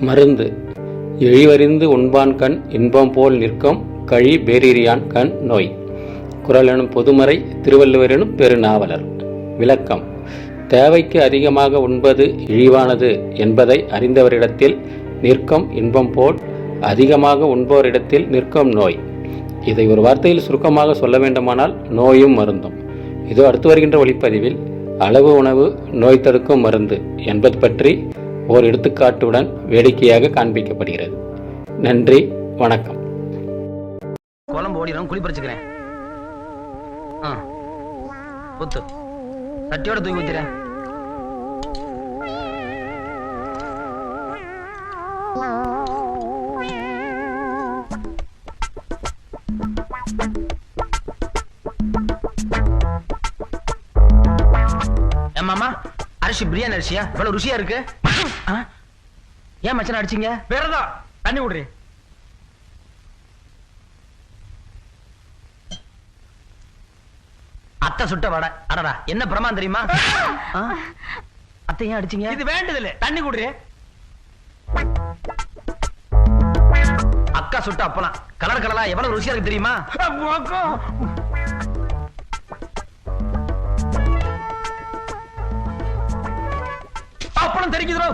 மருந்து. எழிவறிந்து உண்பான் கண் இன்பம் போல் நிற்கும் கழி பேரிரியான் கண் நோய். குரல் எனும் பொதுமறை திருவள்ளுவரெனும் பெருநாவலர். விளக்கம். தேவைக்கு அதிகமாக உண்பது இழிவானது என்பதை அறிந்தவரிடத்தில் நிற்கும் இன்பம் போல் அதிகமாக உண்போரிடத்தில் நிற்கும் நோய். இதை ஒரு வார்த்தையில் சுருக்கமாக சொல்ல வேண்டுமானால் நோயும் மருந்தும். இதோ அடுத்து வருகின்ற ஒளிப்பதிவில் அளவு உணவு நோய் தடுக்கும் மருந்து என்பது பற்றி ஓர் எடுத்துக்காட்டுடன் வேடிக்கையாக காண்பிக்கப்படுகிறது. நன்றி வணக்கம். குழம்பு ஓடிடும் குழி பறிச்சுக்கிறேன் சட்டியோட தூக்கி ஊத்துறேன் அரிசி பிரியாணி அரிசியா? இவ்வளவு ருசியா இருக்கு. ஏன் மச்சன அடிச்சீங்க? வேறதான் தண்ணி விடுறி அத்தை சுட்ட வடை. அடடா என்ன பிரமான் தெரியுமா? அத்தை ஏன் அடிச்சீங்க? இது வேண்டதில்ல தண்ணி குடுறி. அக்கா சுட்ட அப்பலாம் கலர் கலரா எவ்வளவு ருசியா இருக்கு தெரியுமா? தெரிக்குதுரோ